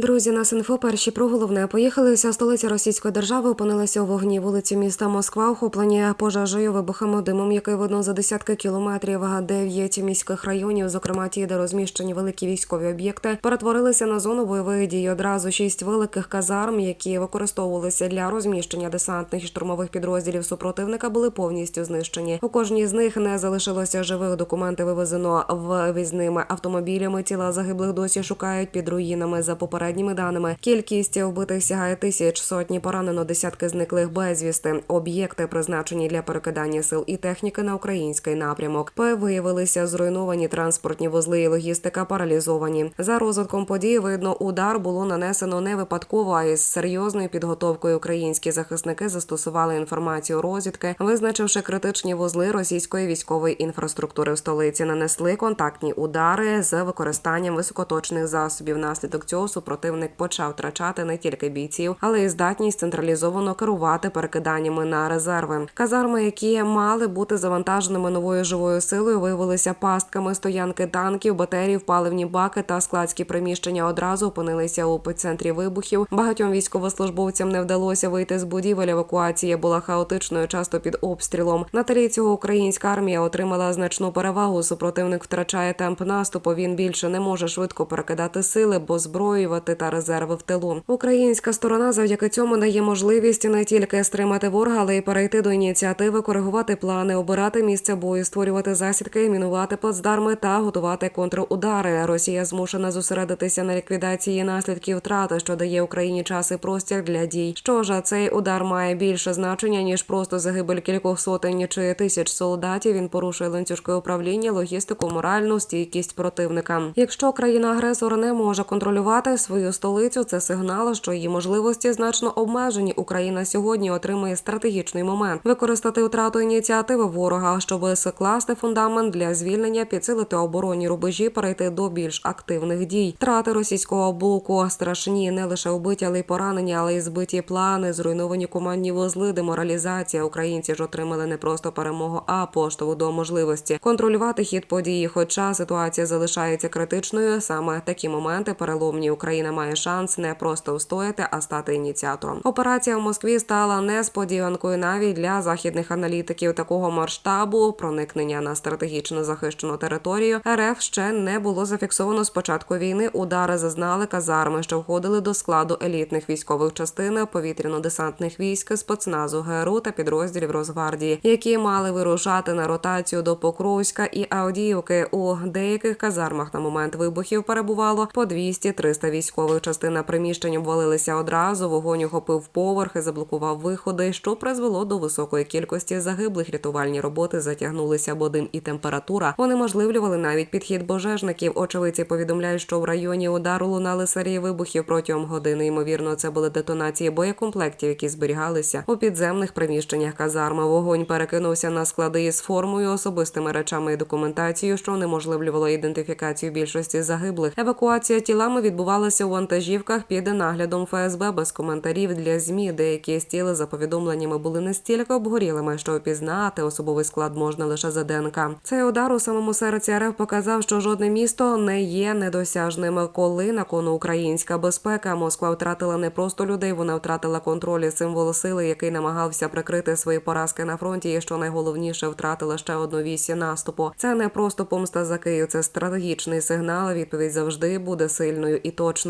Друзі, нас інфо перші про головне поїхали. Вся столиця Російської держави опинилася у вогні. Вулиці міста Москва охоплені пожежею, вибухами димом, який видно за десятки кілометрів. Дев'ять міських районів, зокрема ті, де розміщені великі військові об'єкти, перетворилися на зону бойових дій. Одразу шість великих казарм, які використовувалися для розміщення десантних і штурмових підрозділів супротивника, були повністю знищені. У кожній з них не залишилося живих. Документи вивезено вивізними автомобілями. Тіла загиблих досі шукають під руїнами за попередніми даними. Кількість вбитих сягає тисяч сотні поранено, десятки зниклих безвісти. Об'єкти призначені для перекидання сил і техніки на український напрямок. П виявилися зруйновані транспортні вузли і логістика паралізовані. За розвитком подій видно, удар було нанесено не випадково, а із серйозною підготовкою. Українські захисники застосували інформацію розвідки, визначивши критичні вузли російської військової інфраструктури в столиці. Нанесли контактні удари з використанням високоточних засобів. Наслідок цього супротивник почав втрачати не тільки бійців, але й здатність централізовано керувати перекиданнями на резерви. Казарми, які мали бути завантаженими новою живою силою, виявилися пастками стоянки танків, батарів, паливні баки та складські приміщення одразу опинилися у епіцентрі вибухів. Багатьом військовослужбовцям не вдалося вийти з будівель. Евакуація була хаотичною, часто під обстрілом. На тлі цього українська армія отримала значну перевагу. Супротивник втрачає темп наступу. Він більше не може швидко перекидати сили, бо зброювати та резерви в тилу. Українська сторона завдяки цьому дає можливість не тільки стримати ворога, але й перейти до ініціативи, коригувати плани, обирати місця бою, створювати засідки, мінувати плацдарми та готувати контрудари. Росія змушена зосередитися на ліквідації наслідків втрати, що дає Україні час і простір для дій. Що ж, цей удар має більше значення ніж просто загибель кількох сотень чи тисяч солдатів. Він порушує ланцюжки управління, логістику, моральну стійкість противника. Якщо країна-агресор не може контролювати свою столицю, це сигнал, що її можливості значно обмежені. Україна сьогодні отримує стратегічний момент використати втрату ініціативи ворога, щоб скласти фундамент для звільнення, підсилити оборонні рубежі, перейти до більш активних дій. Втрати російського боку страшні не лише убиті, але й поранені, але й збиті плани, зруйновані командні вузли, деморалізація. Українці ж отримали не просто перемогу, а поштову до можливості контролювати хід події. Хоча ситуація залишається критичною, саме такі моменти переломні Україна має шанс не просто устояти, а стати ініціатором. Операція в Москві стала несподіванкою навіть для західних аналітиків такого масштабу проникнення на стратегічно захищену територію. РФ ще не було зафіксовано з початку війни. Удари зазнали казарми, що входили до складу елітних військових частин, повітряно-десантних військ, спецназу ГРУ та підрозділів Росгвардії, які мали вирушати на ротацію до Покровська і Авдіївки. У деяких казармах на момент вибухів перебувало по 200-300 військових частин. На приміщень обвалилися одразу. Вогонь охопив поверхи, заблокував виходи, що призвело до високої кількості загиблих. Рятувальні роботи затягнулися, бо дим і температура унеможливлювали навіть підхід пожежників. Очевидці повідомляють, що в районі удару лунали серії вибухів протягом години. Ймовірно, це були детонації боєкомплектів, які зберігалися у підземних приміщеннях казарми. Вогонь перекинувся на склади із формою, особистими речами і документацією, що унеможливлювало ідентифікацію більшості загиблих. Евакуація тілами відбувалася у вантажівках під наглядом ФСБ без коментарів для змі. Деякі стіли за повідомленнями були настільки обгорілими, що опізнати особовий склад можна лише за ДНК. Цей удар у самому серці РФ показав, що жодне місто не є недосяжним. Коли на кону українська безпека Москва втратила не просто людей, вона втратила контроль і символ сили, який намагався прикрити свої поразки на фронті. І що найголовніше, втратила ще одну вісі наступу. Це не просто помста за Київ, це стратегічний сигнал. Відповідь завжди буде сильною і точною.